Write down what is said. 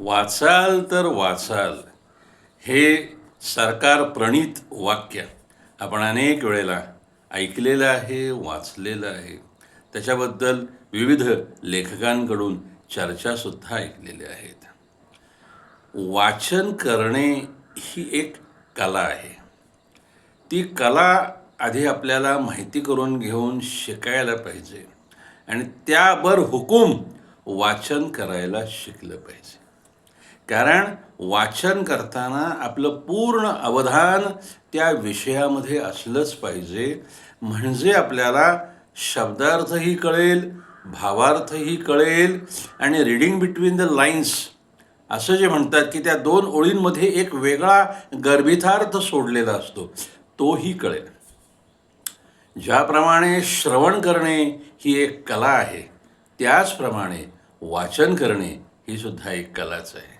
वाचाल तर वाचाल. हे सरकार प्रणीत वाक्य. आपण अनेक वेळेला ऐकलेलं आहे वाचलेलं आहे. त्याच्याबद्दल विविध लेखकांकडून चर्चासुद्धा ऐकलेल्या आहेत. वाचन करणे ही एक कला आहे. ती कला आधी आपल्याला माहिती करून घेऊन शिकायला पाहिजे. आणि त्यावर हुकूम वाचन करायला शिकलं पाहिजे. कारण वाचन करताना आपलं पूर्ण अवधान त्या विषयामध्ये असलंच पाहिजे. म्हणजे आपल्याला शब्दार्थही कळेल भावार्थही कळेल आणि रिडिंग बिटवीन द लाईन्स असं जे म्हणतात की त्या दोन ओळींमध्ये एक वेगळा गर्भितार्थ सोडलेला असतो तोही कळेल. ज्याप्रमाणे श्रवण करणे ही एक कला आहे त्याचप्रमाणे वाचन करणे ही सुद्धा एक कलाच आहे.